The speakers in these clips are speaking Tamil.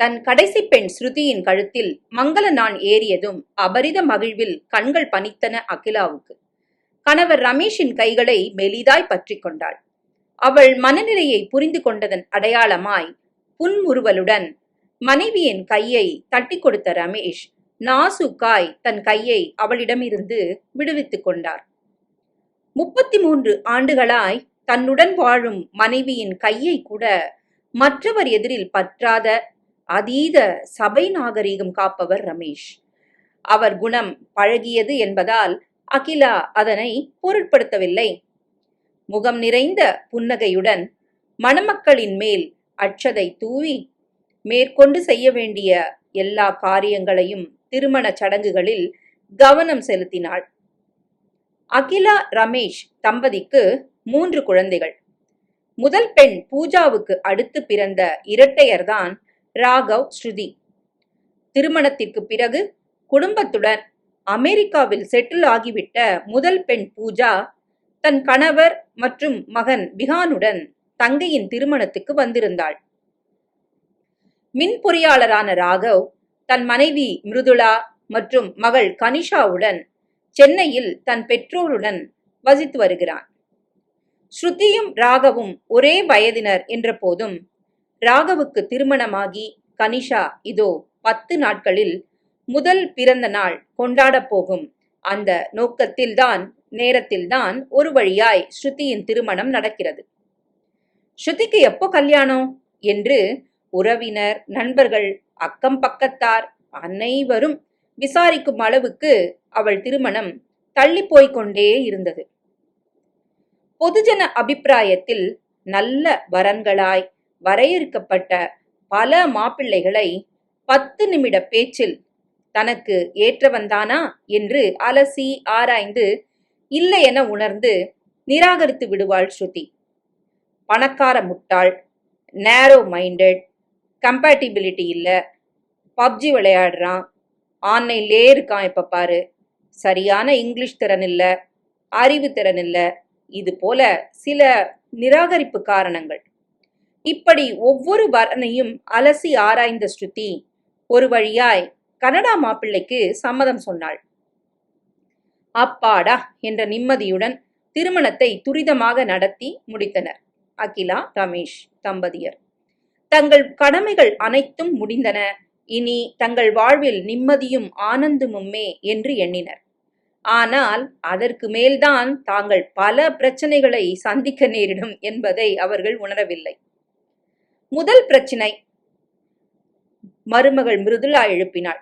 தன் கடைசி பெண் ஸ்ருதியின் கழுத்தில் மங்கள நான் ஏறியதும் அபரித மகிழ்வில் கண்கள் பனித்தன அகிலாவுக்கு. கணவர் ரமேஷின் கைகளை மெலிதாய் பற்றி கொண்டாள். அவள் மனநிலையை புரிந்து கொண்டதன் அடையாளமாய் புன்முறுவலுடன் மனைவியின் கையை தட்டி கொடுத்த ரமேஷ் நாசுக்காய் தன் கையை அவளிடமிருந்து விடுவித்துக் கொண்டார். முப்பத்தி மூன்று ஆண்டுகளாய் தன்னுடன் வாழும் மனைவியின் கையை கூட மற்றவர் எதிரில் பற்றாத அதீத சபை நாகரீகம் காப்பவர் ரமேஷ். அவர் குணம் பழகியது என்பதால் அகிலா அதனை பொருட்படுத்தவில்லை. முகம் நிறைந்த புன்னகையுடன் மணமக்களின் மேல் அச்சதை தூவி மேற்கொண்டு செய்ய வேண்டிய எல்லா காரியங்களையும் திருமண சடங்குகளில் கவனம் செலுத்தினாள். அகிலா ரமேஷ் தம்பதிக்கு மூன்று குழந்தைகள். முதல் பெண் பூஜாவுக்கு அடுத்து பிறந்த இரட்டையர்தான் ராகவ் ஸ்ருதி. திருமணத்திற்கு பிறகு குடும்பத்துடன் அமெரிக்காவில் செட்டில் ஆகிவிட்ட முதல் பெண் பூஜா தன் கணவர் மற்றும் மகன் பிகானுடன் தங்கையின் திருமணத்துக்கு வந்திருந்தாள். மின் பொறியாளரான ராகவ் தன் மனைவி மிருதுளா மற்றும் மகள் கனிஷாவுடன் சென்னையில் தன் பெற்றோருடன் வசித்து வருகிறான். ஸ்ருதியும் ராகவும் ஒரே வயதினர் என்ற போதும் ராகவுக்கு திருமணமாகி கனிஷா இதோ பத்து நாட்களில் முதல் பிறந்த நாள் கொண்டாடப் போகும். அந்த நோக்கத்தில்தான் நேரத்தில்தான் ஒரு வழியாய் ஸ்ருதியின் திருமணம் நடக்கிறது. ஸ்ருதிக்கு எப்போ கல்யாணம்? என்று உறவினர் நண்பர்கள் அக்கம் பக்கத்தார் அனைவரும் விசாரிக்கும் அளவுக்கு அவள் திருமணம் தள்ளி போய்க்கொண்டே இருந்தது. பொதுஜன அபிப்பிராயத்தில் நல்ல வரன்களாய் வரையறுக்கப்பட்ட பல மாப்பிள்ளைகளை பத்து நிமிட பேச்சில் தனக்கு ஏற்றவன்தானா என்று அலசி ஆராய்ந்து இல்லை என உணர்ந்து நிராகரித்து விடுவாள் ஸ்ருதி. பணக்கார முட்டாள் நேரோ மைண்டட் கம்பேட்டிபிலிட்டி இல்லை பப்ஜி விளையாடுறான் ஆன்லைன்லே இருக்கான் இப்போ பாரு. சரியான இங்கிலீஷ் திறன் இல்லை அறிவு திறன் இல்லை இது போல சில நிராகரிப்பு காரணங்கள். இப்படி ஒவ்வொரு வரனையும் அலசி ஆராய்ந்த ஸ்ருதி. ஒரு வழியாய் கனடா மாப்பிள்ளைக்கு சம்மதம் சொன்னாள். அப்பாடா! என்ற நிம்மதியுடன் திருமணத்தை துரிதமாக நடத்தி முடித்தனர். அகிலா ரமேஷ் தம்பதியர். தங்கள் கடமைகள் அனைத்தும் முடிந்தன. இனி தங்கள் வாழ்வில் நிம்மதியும் ஆனந்தமுமே என்று எண்ணினர். ஆனால் அதற்கு மேல்தான் தாங்கள் பல பிரச்சனைகளை சந்திக்க நேரிடும் என்பதை அவர்கள் உணரவில்லை. முதல் பிரச்சனை. மருமகள் மிருதுலா எழுப்பினாள்.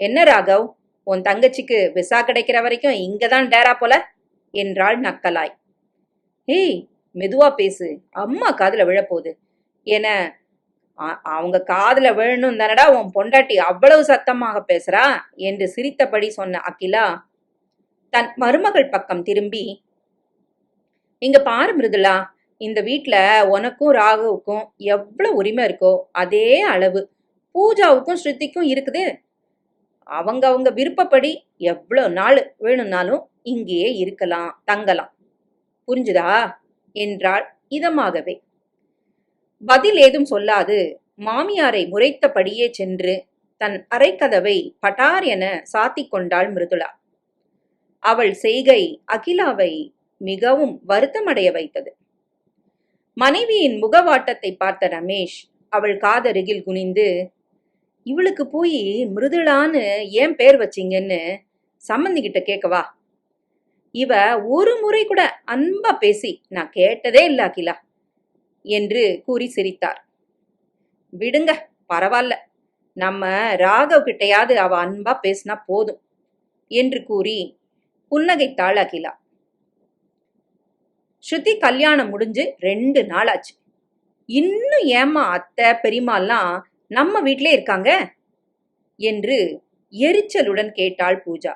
என்ன ராகவ் உன் தங்கச்சிக்கு விசா கிடைக்கிற வரைக்கும் இங்கதான் டேரா போல? என்றாள் நக்கலாய். ஏய் மெதுவா பேசு அம்மா காதுல விழப்போகுது. என அவங்க காதுல விழணும் தானடா உன் பொண்டாட்டி அவ்வளவு சத்தமாக பேசுறா? என்று சிரித்தபடி சொன்ன அகிலா தன் மருமகள் பக்கம் திரும்பி இங்க பாரு மிருதுலா இந்த வீட்டில் உனக்கும் ராகுவுக்கும் எவ்வளோ உரிமை இருக்கோ அதே அளவு. பூஜாவுக்கும் ஸ்ருதிக்கும் இருக்குது. அவங்க அவங்க விருப்பப்படி எவ்வளோ நாள் வேணும்னாலும் இங்கேயே இருக்கலாம் தங்கலாம். புரிஞ்சுதா? என்றாள் இதமாகவே. பதில் ஏதும் சொல்லாது. மாமியாரை முறைத்தபடியே சென்று தன் அரைக்கதவை பட்டார் என சாத்திக் கொண்டாள் மிருதுளா. அவள் செய்கை அகிலாவை மிகவும் வருத்தமடைய வைத்தது. மனைவியின் முகவாட்டத்தை பார்த்த ரமேஷ் அவள் காதருகில் குனிந்து இவளுக்கு போய் மிருதுளான்னு ஏன் பேர் வச்சீங்கன்னு சம்மந்திக்கிட்ட கேட்கவா இவ ஒரு முறை கூட அன்பா பேசி நான் கேட்டதே இல்ல அகிலா என்று கூறி சிரித்தார். விடுங்க பரவாயில்ல நம்ம ராகவ் கிட்டையாவது அவ அன்பா பேசினா போதும் என்று கூறி புன்னகைத்தாள் அகிலா. ஸ்ருதி கல்யாணம் முடிஞ்சு ரெண்டு நாள் ஆச்சு இன்னும் ஏம்மா அத்தை பெரியம்மாலாம் நம்ம வீட்டிலே இருக்காங்க? என்று எரிச்சலுடன் கேட்டாள் பூஜா.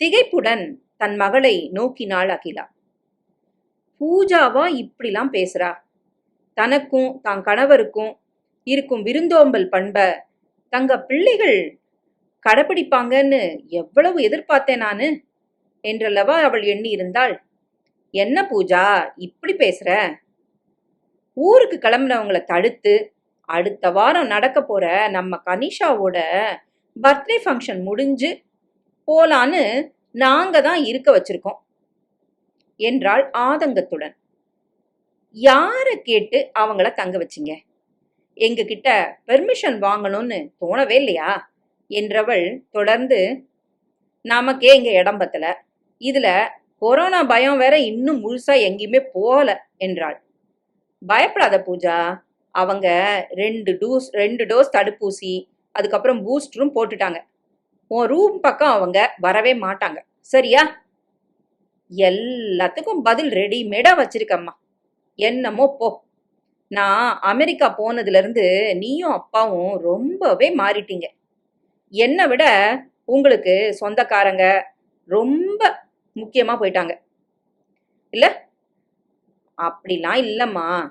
திகைப்புடன் தன் மகளை நோக்கினாள் அகிலா. பூஜாவா இப்படிலாம் பேசுறா? தனக்கும் தான் கணவருக்கும் இருக்கும் விருந்தோம்பல் பண்ப தங்க பிள்ளைகள் கடைப்பிடிப்பாங்கன்னு எவ்வளவு எதிர்பார்த்தேன் நானு என்றல்லவா அவள் எண்ணி இருந்தாள் என்ன பூஜா இப்படி பேசுற? ஊருக்கு கிளம்புனவங்களை தடுத்து அடுத்த வாரம் நடக்க போற நம்ம கனிஷாவோட பர்த்டே ஃபங்க்ஷன் முடிஞ்சு போலான்னு நாங்க தான் இருக்க வச்சிருக்கோம் என்றாள் ஆதங்கத்துடன். யாரை கேட்டு அவங்கள தங்க வச்சிங்க? எங்ககிட்ட பெர்மிஷன் வாங்கணும்னு தோணவே இல்லையா? என்றவள் தொடர்ந்து நமக்கே இங்க இடம் பத்தல. இதுல கொரோனா பயம் வேற இன்னும் முழுசா எங்கேயுமே போகல என்றாள். பயப்படாத பூஜா அவங்க ரெண்டு டோஸ் ரெண்டு டோஸ் தடுப்பூசி அதுக்கப்புறம் பூஸ்டரும் போட்டுட்டாங்க. உன் ரூம் பக்கம் அவங்க வரவே மாட்டாங்க. சரியா? எல்லாத்துக்கும் பதில் ரெடிமேடா வச்சிருக்கம்மா. என்னமோ போ. நான் அமெரிக்கா போனதுலேருந்து நீயும் அப்பாவும் ரொம்பவே மாறிட்டீங்க. என்னை விட உங்களுக்கு சொந்தக்காரங்க ரொம்ப முக்கியமா போயிட்டாங்க. இல்ல? அப்படிலாம் இல்லம்மா.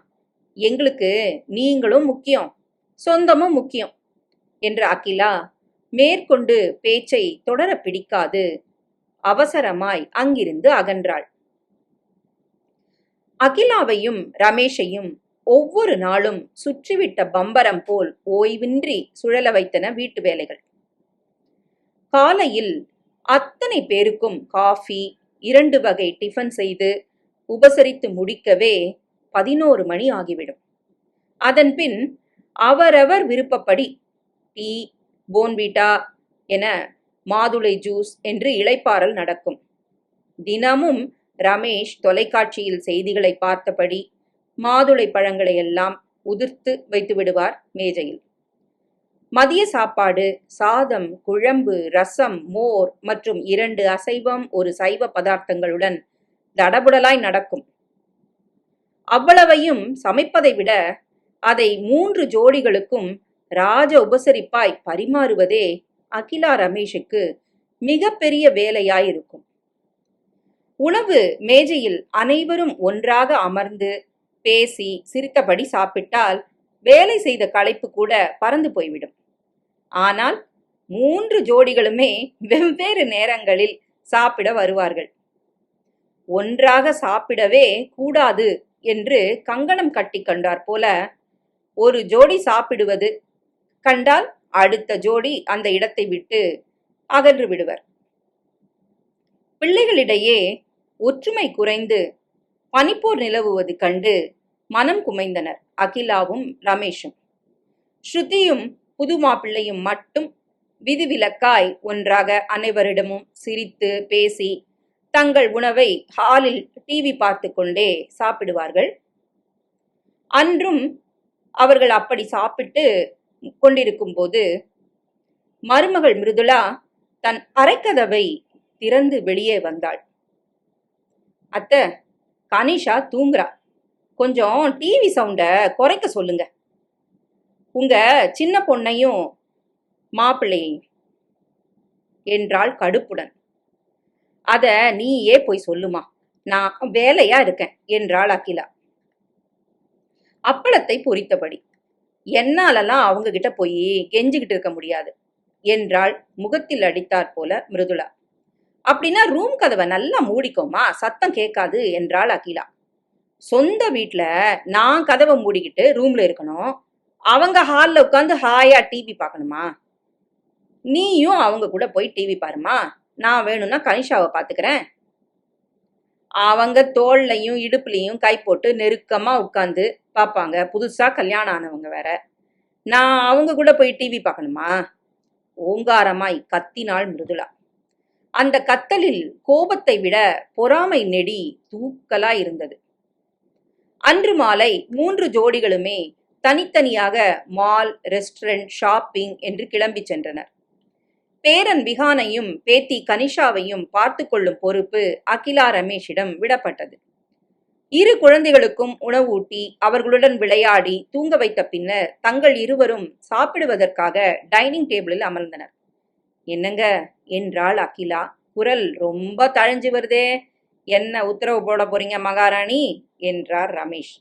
எங்களுக்கு நீங்களும் முக்கியம் சொந்தமும் முக்கியம் என்ற அகிலா மேற்கொண்டு பேச்சை தொடர பிடிக்காது அவசரமாய் அங்கிருந்து அகன்றாள். அகிலாவையும் ரமேஷையும் ஒவ்வொரு நாளும் சுற்றிவிட்ட பம்பரம் போல் ஓய்வின்றி சுழல வைத்தன வீட்டு வேலைகள். காலையில் அத்தனை பேருக்கும் காஃபி இரண்டு வகை டிஃபன் செய்து உபசரித்து முடிக்கவே பதினோரு மணி ஆகிவிடும். அதன்பின் அவரவர் விருப்பப்படி டீ போன்விட்டா என மாதுளை ஜூஸ் என்று இளைப்பாறல் நடக்கும். தினமும் ரமேஷ் தொலைக்காட்சியில் செய்திகளை பார்த்தபடி மாதுளை பழங்களை எல்லாம் உதிர்த்து வைத்து விடுவார் மேஜையில். மதிய சாப்பாடு சாதம் குழம்பு ரசம் மோர் மற்றும் இரண்டு அசைவம் ஒரு சைவ பதார்த்தங்களுடன் தடபுடலாய் நடக்கும். அவ்வளவையும் சமைப்பதை விட அதை மூன்று ஜோடிகளுக்கும் ராஜ உபசரிப்பாய் பரிமாறுவதே அகிலா ரமேஷுக்கு மிகப்பெரிய வேலையாயிருக்கும். உணவு மேஜையில் அனைவரும் ஒன்றாக அமர்ந்து பேசி சிரித்தபடி சாப்பிட்டால் வேலை செய்த களைப்பு கூட பறந்து போய்விடும். ஆனால் மூன்று ஜோடிகளுமே வெவ்வேறு நேரங்களில் சாப்பிட வருவார்கள். ஒன்றாக சாப்பிடவே கூடாது என்று கங்கணம் கட்டி கண்டார் போல ஒரு ஜோடி சாப்பிடுவது கண்டால் அடுத்த ஜோடி அந்த இடத்தை விட்டு அகன்று விடுவர். பிள்ளைகளிடையே ஒற்றுமை குறைந்து பனிப்போர் நிலவுவது கண்டு மனம் குமைந்தனர். அகிலாவும் ரமேஷும். ஸ்ருதியும் புது மாப்பிள்ளையும் மட்டும் விதிவிலக்காய் ஒன்றாக அனைவரிடமும் சிரித்து பேசி தங்கள் உணவை ஹாலில் டிவி பார்த்து கொண்டே சாப்பிடுவார்கள். அன்றும் அவர்கள் அப்படி சாப்பிட்டு கொண்டிருக்கும் போது மருமகள் மிருதுளா தன் அரைக்கதவை திறந்து வெளியே வந்தாள். அத்த கனிஷா தூங்குறா. கொஞ்சம் டிவி சவுண்டை குறைக்க சொல்லுங்க. உங்க சின்ன பொண்ணையும் மாப்பிள்ளையும் என்றாள் கடுப்புடன். அத நீயே போய் சொல்லுமா. நான் வேலையா இருக்கேன் என்றாள் அகிலா. அப்பளத்தை பொறித்தபடி என்னாலெல்லாம் அவங்க கிட்ட போய் கெஞ்சிக்கிட்டு இருக்க முடியாது என்றாள் முகத்தில் அடித்தாற் போல மிருதுளா. அப்படின்னா ரூம் கதவை நல்லா மூடிக்கோமா. சத்தம் கேட்காது என்றாள் அகிலா. சொந்த வீட்டில் நான் கதவை மூடிக்கிட்டு ரூம்ல இருக்கணும். அவங்க ஹாலில் உட்காந்து ஹாயா டிவி பார்க்கணுமா? நீயும் அவங்க கூட போய் டிவி பாருமா? நான் வேணும்னா கனிஷாவை பார்த்துக்கிறேன். அவங்க தோல்லையும் இடுப்புலையும் கை போட்டு நெருக்கமாக உட்காந்து பார்ப்பாங்க. புதுசாக கல்யாணம் ஆனவங்க வேற. நான் அவங்க கூட போய் டிவி பார்க்கணுமா? ஓங்காரமாய் கத்தினாள் மிருதுளா. அந்த கத்தலில் கோபத்தை விட பொறாமை நெடி தூக்கலா இருந்தது. அன்று மாலை மூன்று ஜோடிகளுமே தனித்தனியாக மால் ரெஸ்டாரண்ட் ஷாப்பிங் என்று கிளம்பி சென்றனர். பேரன் விஹானையும் பேத்தி கனிஷாவையும் பார்த்து கொள்ளும் பொறுப்பு அகிலா ரமேஷிடம் விடப்பட்டது. இரு குழந்தைகளுக்கும் உணவூட்டி அவர்களுடன் விளையாடி தூங்க வைத்த பின்னர் தங்கள் இருவரும் சாப்பிடுவதற்காக டைனிங் டேபிளில் அமர்ந்தனர். என்னங்க? என்றாள் அகிலா. குரல் ரொம்ப தழைஞ்சு வருதே. என்ன உத்தரவு போட போறீங்க மகாராணி? என்றார் ரமேஷ்.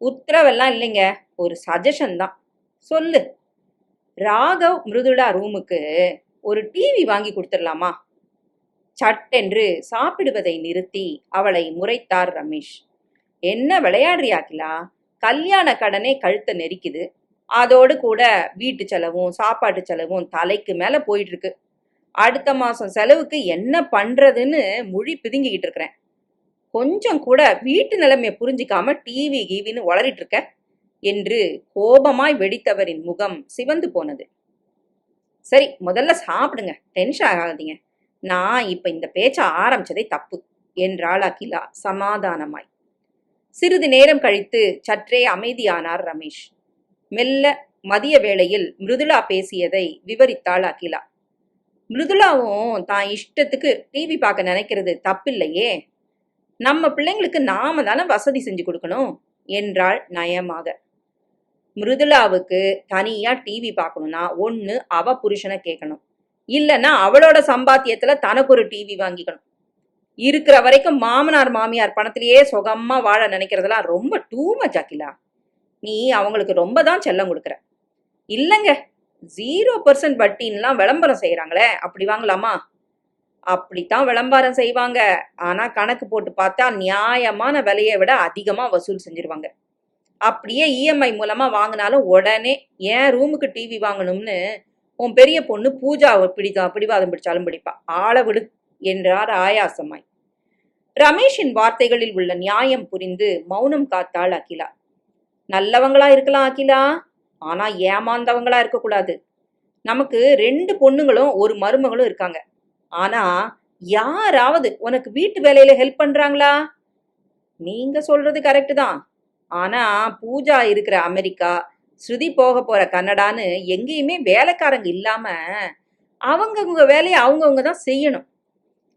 உத்தரவெல்லாம் இல்லைங்க ஒரு சஜஷன் தான். சொல்லு. ராகவ் மிருதுளா ரூமுக்கு ஒரு டிவி வாங்கி கொடுத்துடலாமா? சட்டென்று சாப்பிடுவதை நிறுத்தி அவளை முறைத்தார் ரமேஷ். என்ன விளையாடுறியாக்கிலா கல்யாண கடனே கழுத்தை நெரிக்குது. அதோடு கூட வீட்டு செலவும் சாப்பாட்டு செலவும் தலைக்கு மேல போயிட்டு இருக்கு. அடுத்த மாசம் செலவுக்கு என்ன பண்றதுன்னு மொழி பிதுங்கிக்கிட்டு இருக்கிறேன். கொஞ்சம் கூட வீட்டு நிலைமையை புரிஞ்சிக்காம டிவி கீவின்னு வளரிட்டு இருக்க என்று கோபமாய் வெடித்தவரின் முகம் சிவந்து போனது. சரி முதல்ல சாப்பிடுங்க. டென்ஷன் ஆகாதீங்க. நான் இப்ப இந்த பேச்ச ஆரம்பிச்சதே தப்பு என்றாள் அகிலா சமாதானமாய். சிறிது நேரம் கழித்து சற்றே அமைதியானார் ரமேஷ். மெல்ல மதிய வேளையில் மிருதுளா பேசியதை விவரித்தாள் அகிலா. மிருதுளாவும் தான் இஷ்டத்துக்கு டிவி பார்க்க நினைக்கிறது தப்பில்லையே. நம்ம பிள்ளைங்களுக்கு நாம தானே வசதி செஞ்சு கொடுக்கணும் என்றாள் நயமாக. மிருதுளாவுக்கு தனியா டிவி பார்க்கணும்னா ஒன்று அவ புருஷனை கேட்கணும். இல்லைன்னா அவளோட சம்பாத்தியத்துல தனக்கு ஒரு டிவி வாங்கிக்கணும். இருக்கிற வரைக்கும் மாமனார் மாமியார் பணத்திலேயே சுகமா வாழ நினைக்கிறதெல்லாம் ரொம்ப டூ மச் அகிலா நீ அவங்களுக்கு ரொம்ப தான் செல்லம் கொடுக்குற. இல்லைங்க ஜீரோ பர்சன்ட் வட்டின்லாம் விளம்பரம் செய்கிறாங்களே அப்படி வாங்கலாமா? அப்படித்தான் விளம்பரம் செய்வாங்க. ஆனால் கணக்கு போட்டு பார்த்தா நியாயமான விலையை விட அதிகமாக வசூல் செஞ்சிருவாங்க. அப்படியே இஎம்ஐ மூலமாக வாங்கினாலும் உடனே ஏன் ரூமுக்கு டிவி வாங்கணும்னு உன் பெரிய பொண்ணு பூஜாவை பிடிக்கும் பிடிவாதம் பிடிச்சாலும் பிடிப்பா. ஆள விடு என்றார் ஆயாசமாய். ரமேஷின் வார்த்தைகளில் உள்ள நியாயம் புரிந்து மௌனம் காத்தாள் அகிலா. நல்லவங்களா இருக்கலாம் அகிலா. ஆனா ஏமாந்தவங்களா இருக்கக்கூடாது. நமக்கு ரெண்டு பொண்ணுங்களும் ஒரு மருமகளும் இருக்காங்க. ஆனா யாராவது உனக்கு வீட்டு வேலையில ஹெல்ப் பண்றாங்களா? நீங்க சொல்றது கரெக்டு தான். ஆனா பூஜா இருக்கிற அமெரிக்கா ஸ்ருதி போக போற கன்னடான்னு எங்கேயுமே வேலைக்காரங்க இல்லாம அவங்கவுங்க வேலையை அவங்கவுங்க தான் செய்யணும்.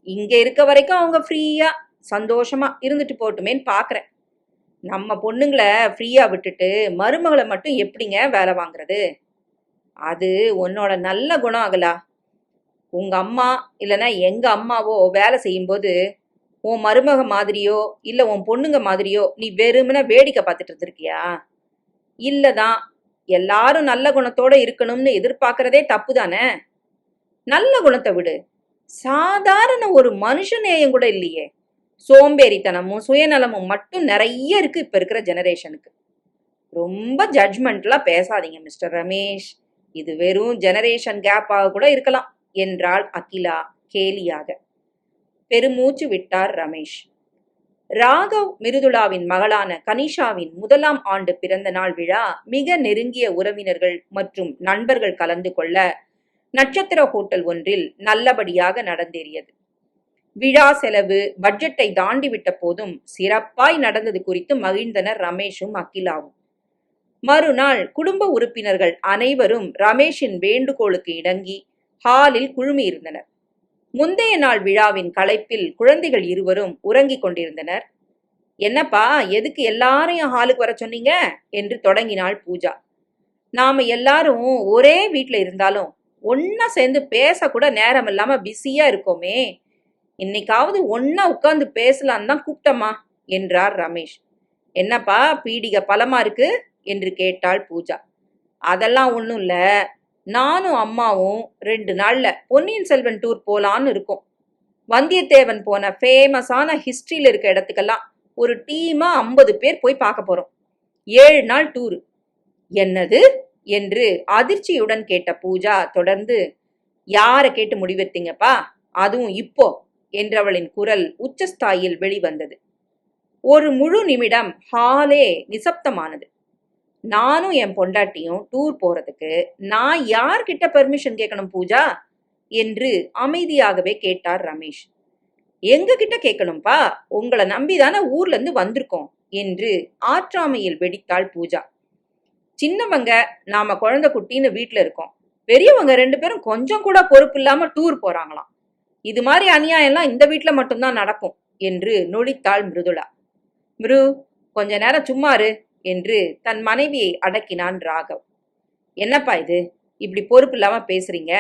இங்க இருக்க வரைக்கும் அவங்க ஃப்ரீயா சந்தோஷமா இருந்துட்டு போட்டுமேன்னு பாக்குறேன். நம்ம பொண்ணுங்களை ஃப்ரீயாக விட்டுட்டு மருமகளை மட்டும் எப்படிங்க வேலை வாங்குறது? அது உன்னோட நல்ல குணம் ஆகலா உங்க அம்மா இல்லைன்னா எங்க அம்மாவோ வேலை செய்யும்போது உன் மருமக மாதிரியோ இல்லை உன் பொண்ணுங்க மாதிரியோ நீ வெறுமனே வேடிக்கை பார்த்துட்டு இருந்திருக்கியா? இல்லதான் எல்லாரும் நல்ல குணத்தோட இருக்கணும்னு எதிர்பார்க்கறதே தப்பு தானே? நல்ல குணத்தை விடு. சாதாரண ஒரு மனுஷ நேயம் கூட இல்லையே. சோம்பேறித்தனமும் சுயநலமும் மட்டும் நிறைய இருக்கு இப்ப இருக்கிற ஜெனரேஷனுக்கு ரொம்ப ஜட்ஜ்மெண்ட்லாம் பேசாதீங்க மிஸ்டர் ரமேஷ். இது வெறும் ஜெனரேஷன் கேப்பாக கூட இருக்கலாம் என்றாள் அகிலா கேலியாக. பெருமூச்சு விட்டார் ரமேஷ். ராகவ் மிருதுளாவின் மகளான கனிஷாவின் முதலாம் ஆண்டு பிறந்த நாள் விழா மிக நெருங்கிய உறவினர்கள் மற்றும் நண்பர்கள் கலந்து கொள்ள நட்சத்திர ஹோட்டல் ஒன்றில் நல்லபடியாக நடந்தேறியது. விழா செலவு பட்ஜெட்டை தாண்டிவிட்ட போதும் சிறப்பாய் நடந்தது குறித்து மகிழ்ந்தனர் ரமேஷும் அகிலாவும். மறுநாள் குடும்ப உறுப்பினர்கள் அனைவரும் ரமேஷின் வேண்டுகோளுக்கு இணங்கி ஹாலில் குழுமியிருந்தனர். முந்தைய நாள் விழாவின் களைப்பில் குழந்தைகள் இருவரும் உறங்கிக் கொண்டிருந்தனர். என்னப்பா எதுக்கு எல்லாரையும் ஹாலுக்கு வர சொன்னீங்க? என்று தொடங்கினாள் பூஜா. நாம எல்லாரும் ஒரே வீட்டில் இருந்தாலும் ஒன்னா சேர்ந்து பேசக்கூட நேரம் இல்லாம பிஸியா இருக்கோமே. இன்னைக்காவது ஒன்னா உட்காந்து பேசலான்னு தான் கூப்பிட்டம்மா என்றார் ரமேஷ். என்னப்பா பீடிகை பலமா இருக்கு? என்று கேட்டாள் பூஜா. அதெல்லாம் ஒன்றும் இல்லை. நானும் அம்மாவும் ரெண்டு நாள்ல பொன்னியின் செல்வன் டூர் போலான்னு இருக்கோம். வந்தியத்தேவன் போன ஃபேமஸான ஹிஸ்ட்ரியில் இருக்க இடத்துக்கெல்லாம் ஒரு டீமா ஐம்பது பேர் போய் பார்க்க போறோம். ஏழு நாள் டூர் என்னது? என்று அதிர்ச்சியுடன் கேட்ட பூஜா தொடர்ந்து யாரை கேட்டு முடிவெடுத்தீங்கப்பா? அதுவும் இப்போ. என்றவளின் குரல் உச்சஸ்தாயில் வெளிவந்தது. ஒரு முழு நிமிடம் ஹாலே நிசப்தமானது. நானும் என் பொண்டாட்டியும் டூர் போறதுக்கு நான் யார்கிட்ட பெர்மிஷன் கேட்கணும் பூஜா? என்று அமைதியாகவே கேட்டார் ரமேஷ். எங்க கிட்ட கேட்கணும்பா? உங்களை நம்பிதானே ஊர்ல இருந்து வந்திருக்கோம் என்று ஆற்றாமையில் வெடித்தாள் பூஜா. சின்னவங்க நாம குழந்தை குட்டின்னு வீட்டுல இருக்கோம். பெரியவங்க ரெண்டு பேரும் கொஞ்சம் கூட பொறுப்பு இல்லாம டூர் போறாங்களாம். இது மாதிரி அநியாயம்லாம் இந்த வீட்டில் மட்டும்தான் நடக்கும் என்று நொழித்தாள் மிருதுளா. மிரு கொஞ்ச நேரம் சும்மாரு என்று தன் மனைவியை அடக்கினான் ராகவ். என்னப்பா இது? இப்படி பொறுப்பு இல்லாம பேசுறீங்க.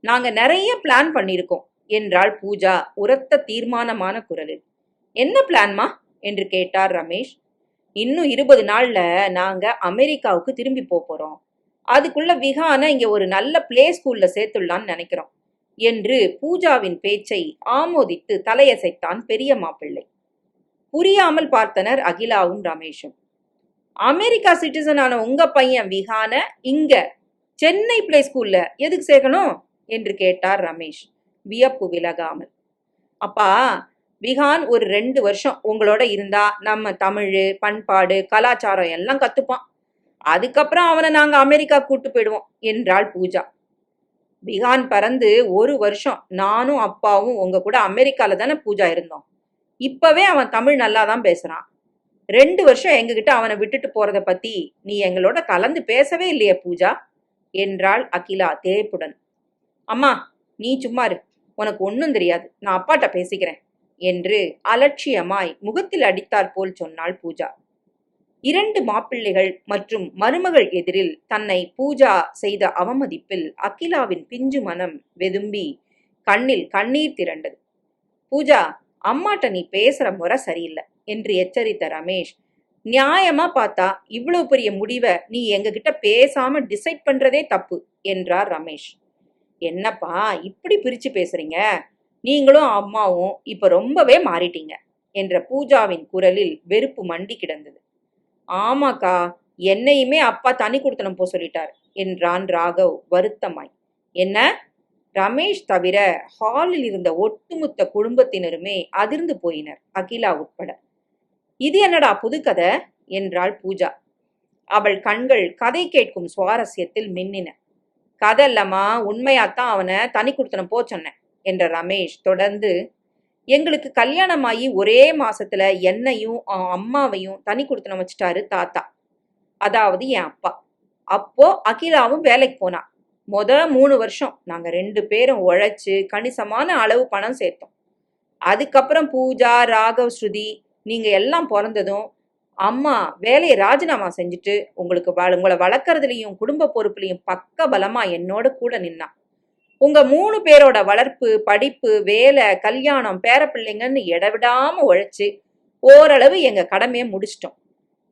நாங்க நிறைய பிளான் பண்ணியிருக்கோம் என்றாள் பூஜா உரத்த தீர்மானமான குரலில். என்ன பிளான்மா என்று கேட்டார் ரமேஷ். இன்னும் இருபது நாள்ல நாங்க அமெரிக்காவுக்கு திரும்பி போறோம். அதுக்குள்ள விகான இங்க ஒரு நல்ல பிளே ஸ்கூல்ல சேர்த்துடலான்னு நினைக்கிறோம். என்று பூஜாவின் பேச்சை ஆமோதித்து தலையசைத்தான் பெரிய மாப்பிள்ளை. புரியாமல் பார்த்தனர் அகிலாவும் ரமேஷும். அமெரிக்கா சிட்டிசனான உங்க பையன் விஹான இங்க சென்னை பிளே ஸ்கூல்ல எதுக்கு சேர்க்கணும்? என்று கேட்டார் ரமேஷ் வியப்பு விலகாமல். அப்பா விஹான் ஒரு ரெண்டு வருஷம் உங்களோட இருந்தா நம்ம தமிழ் பண்பாடு கலாச்சாரம் எல்லாம் கத்துப்பான். அதுக்கப்புறம் அவனை நாங்க அமெரிக்கா கூட்டு போயிடுவோம் என்றாள் பூஜா. பிகான் பறந்து ஒரு வருஷம் நானும் அப்பாவும் உங்க கூட அமெரிக்கால தானே பூஜா இருந்தோம். இப்பவே அவன் தமிழ் நல்லா தான் பேசுறான். ரெண்டு வருஷம் எங்ககிட்ட அவனை விட்டுட்டு போறத பத்தி நீ எங்களோட கலந்து பேசவே இல்லையே பூஜா என்றாள் அகிலா தேப்புடன் அம்மா நீ சும்மாரு உனக்கு ஒன்றும் தெரியாது. நான் அப்பாட்ட பேசிக்கிறேன் என்று அலட்சியமாய் முகத்தில் அடித்தாற் போல் சொன்னாள் பூஜா. இரண்டு மாப்பிள்ளைகள் மற்றும் மருமகள் எதிரில் தன்னை பூஜா செய்த அவமதிப்பில் அகிலாவின் பிஞ்சு மனம் வெதும்பி கண்ணில் கண்ணீர் திரண்டது. பூஜா அம்மாட்ட நீ பேசுற முறை சரியில்லை என்று எச்சரித்த ரமேஷ். நியாயமா பார்த்தா இவ்வளவு பெரிய முடிவை நீ எங்ககிட்ட பேசாம டிசைட் பண்றதே தப்பு என்றார் ரமேஷ். என்னப்பா இப்படி பிரிச்சு பேசுறீங்க? நீங்களும் அம்மாவும் இப்ப ரொம்பவே மாறிட்டீங்க என்ற பூஜாவின் குரலில் வெறுப்பு மண்டி கிடந்தது. ஆமாக்கா என்னையுமே அப்பா தனி கொடுத்தனம் போ சொல்லிட்டார் என்றான் ராகவ் வருத்தமாய். என்ன? ரமேஷ் தவிர ஹாலில் இருந்த ஒட்டுமொத்த குடும்பத்தினருமே அதிர்ந்து போயினர் அகிலா உட்பட. இது என்னடா புதுக்கதை என்றாள் பூஜா. அவள் கண்கள் கதை கேட்கும் சுவாரஸ்யத்தில் மின்னின. கதை இல்லம்மா உண்மையாத்தான் அவனை தனி கொடுத்தனம் போ சொன்னேன் என்ற ரமேஷ் தொடர்ந்து எங்களுக்கு கல்யாணமாகி ஒரே மாசத்துல என்னையும் அம்மாவையும் தனி கொடுத்தனம் வச்சுட்டாரு தாத்தா. அதாவது என் அப்பா. அப்போ அகிலாவும் வேலைக்கு போனா. முத மூணு வருஷம் நாங்க ரெண்டு பேரும் உழைச்சு கணிசமான அளவு பணம் சேர்த்தோம். அதுக்கப்புறம் பூஜா ராகவ் ஸ்ருதி நீங்க எல்லாம் பிறந்ததும் அம்மா வேலையை ராஜினாமா செஞ்சுட்டு உங்களுக்கு உங்களை வளர்க்குறதுலையும் குடும்ப பொறுப்புலையும் பக்க பலமா என்னோட கூட நின்னா. உங்க மூணு பேரோட வளர்ப்பு படிப்பு வேலை கல்யாணம் பேரப்பிள்ளைங்கன்னு இடவிடாம உழைச்சு ஓரளவு எங்க கடமையை முடிச்சிட்டோம்.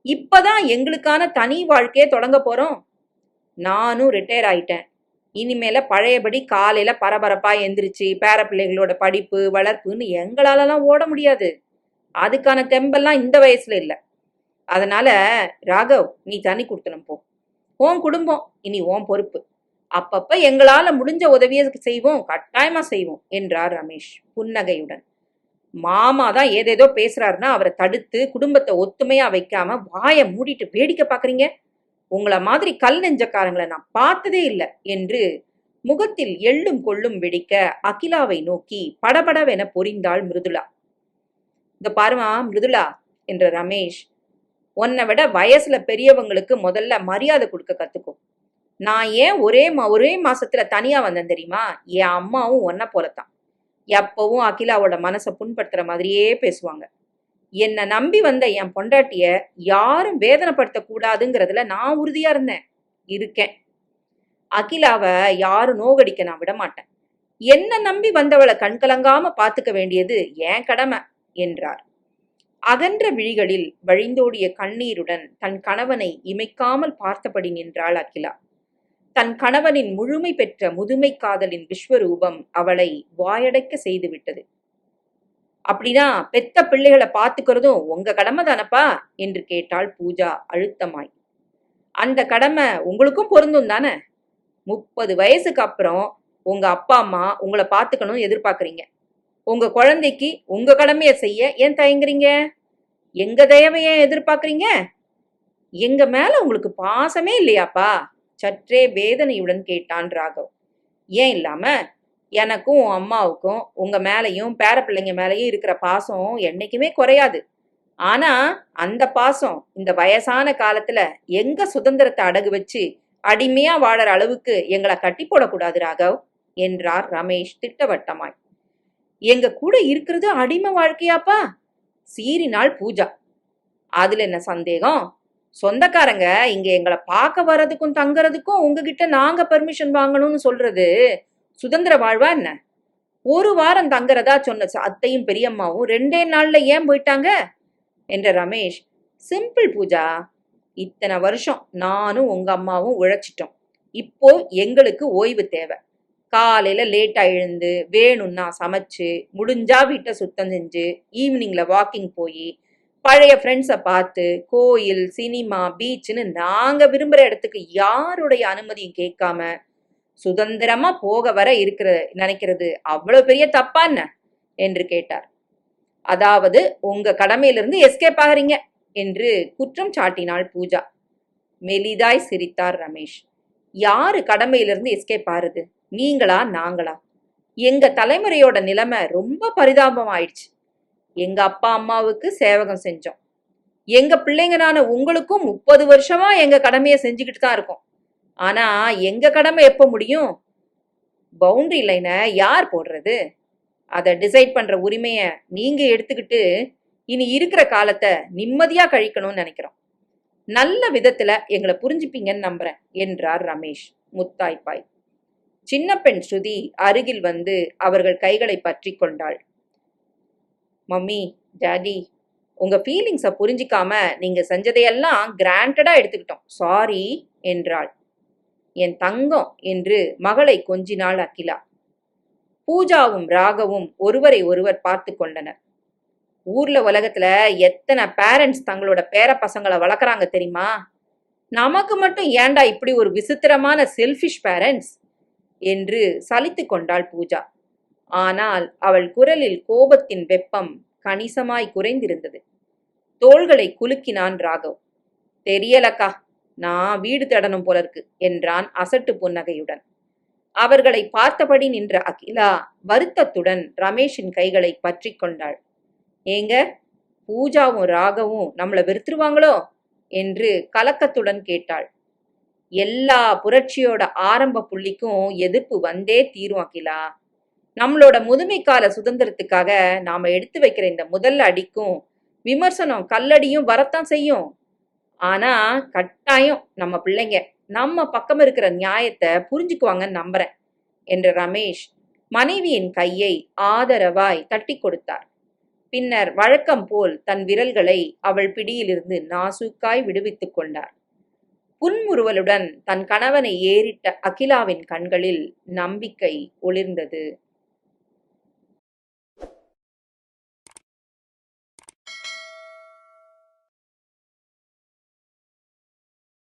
இப்பதான் எங்களுக்கான தனி வாழ்க்கையை தொடங்க போறோம். நானும் ரிட்டையர் ஆயிட்டேன். இனிமேல பழையபடி காலையில பரபரப்பா எந்திரிச்சு பேரப்பிள்ளைகளோட படிப்பு வளர்ப்புன்னு எங்களாலலாம் ஓட முடியாது. அதுக்கான தெம்பெல்லாம் இந்த வயசுல இல்ல. அதனால ராகவ் நீ தனி கொடுத்தனும் போ. உன் குடும்பம் இனி உன் பொறுப்பு. அப்பப்ப எங்களால முடிஞ்ச உதவியை செய்வோம் கட்டாயமா செய்வோம் என்றார் ரமேஷ் புன்னகையுடன். மாமா தான் ஏதேதோ பேசுறாருன்னா அவரை தடுத்து குடும்பத்தை ஒத்துமையா வைக்காம வாயை மூடிட்டு வேடிக்கை பாக்குறீங்க உங்களை மாதிரி கல் நெஞ்சக்காரங்களை நான் பார்த்ததே இல்லை என்று முகத்தில் எள்ளும் கொள்ளும் வெடிக்க அகிலாவை நோக்கி படபடவென பொறிந்தாள் மிருதுளா. இந்த பாருமா மிருதுளா என்ற ரமேஷ் உன்னை விட வயசுல பெரியவங்களுக்கு முதல்ல மரியாதை கொடுக்க கத்துக்கும் நான் ஏன் ஒரே மா ஒரே மாசத்துல தனியா வந்தேன் தெரியுமா? என் அம்மாவும் ஒன்ன போலத்தான். எப்பவும் அகிலாவோட மனசை புண்படுத்துற மாதிரியே பேசுவாங்க. என்னை நம்பி வந்த என் பொண்டாட்டிய யாரும் வேதனைப்படுத்த கூடாதுங்கிறதுல நான் உறுதியா இருந்தேன். இருக்கேன். அகிலாவை யாரும் நோகடிக்க நான் விட மாட்டேன் என்ன நம்பி வந்தவளை கண்கலங்காம பாத்துக்க வேண்டியது என் கடமை என்றார். அகன்ற விழிகளில் வழிந்தோடிய கண்ணீருடன் தன் கணவனை இமைக்காமல் பார்த்தபடி நின்றாள் அகிலா. தன் கணவனின் முழுமை பெற்ற முதுமை காதலின் விஸ்வரூபம் அவளை வாயடைக்க செய்துவிட்டது அப்படின்னா பெத்த பிள்ளைகளை பார்த்துக்கிறதும் உங்க கடமை தானப்பா? என்று கேட்டாள் பூஜா அழுத்தமாய். அந்த கடமை உங்களுக்கும் பொருந்தும் தானே? முப்பது வயசுக்கு அப்புறம் உங்க அப்பா அம்மா உங்களை பார்த்துக்கணும் எதிர்பார்க்குறீங்க. உங்க குழந்தைக்கு உங்க கடமையை செய்ய ஏன் தயங்குறீங்க? எங்க தயவை ஏன் எதிர்பார்க்குறீங்க? எங்க மேல உங்களுக்கு பாசமே இல்லையாப்பா? சற்றே வேதனையுடன் கேட்டான் ராகவ். ஏன் இல்லாம? எனக்கும் உன் அம்மாவுக்கும் உங்க மேலையும் பேர பிள்ளைங்க மேலையும் இருக்கிற பாசம் என்னைக்குமே குறையாது. ஆனா அந்த பாசம் இந்த வயசான காலத்துல எங்க சுதந்திரத்தை அடகு வச்சு அடிமையா வாழற அளவுக்கு எங்களை கட்டி போடக்கூடாது ராகவ் என்றார் ரமேஷ் திட்டவட்டமாய். எங்க கூட இருக்கிறது அடிமை வாழ்க்கையாப்பா? சீறினாள் பூஜா. அதுல என்ன சந்தேகம்? சொந்தக்காரங்க இங்க எங்களை பார்க்க வர்றதுக்கும் தங்கறதுக்கும் உங்ககிட்ட நாங்க பெர்மிஷன் வாங்கணும்னு சொல்றது சுதந்திர வாழ்வா என்ன? ஒரு வாரம் தங்குறதா சொன்ன அத்தையும் பெரியம்மாவும் ரெண்டே நாள்ல ஏன் போயிட்டாங்க? என்ற ரமேஷ் சிம்பிள் பூஜா இத்தனை வருஷம் நானும் உங்க அம்மாவும் உழைச்சிட்டோம். இப்போ எங்களுக்கு ஓய்வு தேவை. காலையில லேட்டா எழுந்து வேணும்னா சமைச்சு முடிஞ்சா வீட்டை சுத்தம் செஞ்சு ஈவினிங்ல வாக்கிங் போய் பழைய ஃப்ரெண்ட்ஸை பார்த்து கோயில் சினிமா பீச்சுன்னு நாங்கள் விரும்புகிற இடத்துக்கு யாருடைய அனுமதியும் கேட்காம சுதந்திரமா போக வர இருக்கிற நினைக்கிறது அவ்வளோ பெரிய தப்பா என்ன? என்று கேட்டார். அதாவது உங்க கடமையிலிருந்து எஸ்கேப் ஆகிறீங்க என்று குற்றம் சாட்டினாள் பூஜா. மெலிதாய் சிரித்தார் ரமேஷ். யாரு கடமையிலிருந்து எஸ்கேப் ஆறுது நீங்களா நாங்களா? எங்க தலைமுறையோட நிலைமை ரொம்ப பரிதாபம் ஆயிடுச்சு எங்க அப்பா அம்மாவுக்கு சேவகம் செஞ்சோம். எங்க பிள்ளைங்கனான உங்களுக்கும் முப்பது வருஷமா எங்க கடமையை செஞ்சுக்கிட்டு தான் இருக்கோம். ஆனா எங்க கடமை எப்ப முடியும்? பவுண்டரி லைனை யார் போடுறது? அதை டிசைட் பண்ற உரிமைய நீங்க எடுத்துக்கிட்டு இனி இருக்கிற காலத்தை நிம்மதியா கழிக்கணும்னு நினைக்கிறோம். நல்ல விதத்துல எங்களை புரிஞ்சுப்பீங்கன்னு நம்புறேன் என்றார் ரமேஷ் முத்தாய்ப்பாய். சின்ன பெண் ஸ்ருதி அருகில் வந்து அவர்கள் கைகளை பற்றி கொண்டாள். மம்மி டேடி உங்கள் ஃபீலிங்ஸை புரிஞ்சிக்காம நீங்கள் செஞ்சதையெல்லாம் கிராண்டடாக எடுத்துக்கிட்டோம். சாரி என்றாள். என் தங்கம் என்று மகளை கொஞ்சினாள் அகிலா. பூஜாவும் ராகவும் ஒருவரை ஒருவர் பார்த்து கொண்டனர். ஊர்ல உலகத்துல எத்தனை பேரண்ட்ஸ் தங்களோட பேர பசங்களை வளர்க்குறாங்க தெரியுமா? நமக்கு மட்டும் ஏன்டா இப்படி ஒரு விசித்திரமான செல்ஃபிஷ் பேரண்ட்ஸ் என்று சலித்து கொண்டாள் பூஜா. ஆனால் அவள் குரலில் கோபத்தின் வெப்பம் கணிசமாய் குறைந்திருந்தது. தோள்களை குலுக்கினான் ராகவ். தெரியலக்கா நான் வீடு தேடணும் போல இருக்கு என்றான் அசட்டு புன்னகையுடன். அவர்களை பார்த்தபடி நின்ற அகிலா வருத்தத்துடன் ரமேஷின் கைகளை பற்றி கொண்டாள். ஏங்க பூஜாவும் ராகவும் நம்மளை வெறுத்துருவாங்களோ? என்று கலக்கத்துடன் கேட்டாள். எல்லா புரட்சியோட ஆரம்ப புள்ளிக்கும் எதிர்ப்பு வந்தே தீரும் அகிலா. நம்மளோட முதுமை கால சுதந்திரத்துக்காக நாம எடுத்து வைக்கிற இந்த முதல் அடிக்கும் விமர்சனம் கல்லடியும் வரத்தான் செய்யும். ஆனா கட்டாயம் நம்ம பிள்ளைங்க நம்ம பக்கம் இருக்கிற நியாயத்தை புரிஞ்சுக்குவாங்கன்னு நம்புறேன் என்று ரமேஷ் மனைவியின் கையை ஆதரவாய் தட்டி கொடுத்தார். பின்னர் வழக்கம் போல் தன் விரல்களை அவள் பிடியிலிருந்து நாசூக்காய் விடுவித்துக் கொண்டார். புன்முறுவலுடன் தன் கணவனை ஏறிட்ட அகிலாவின் கண்களில் நம்பிக்கை ஒளிர்ந்தது.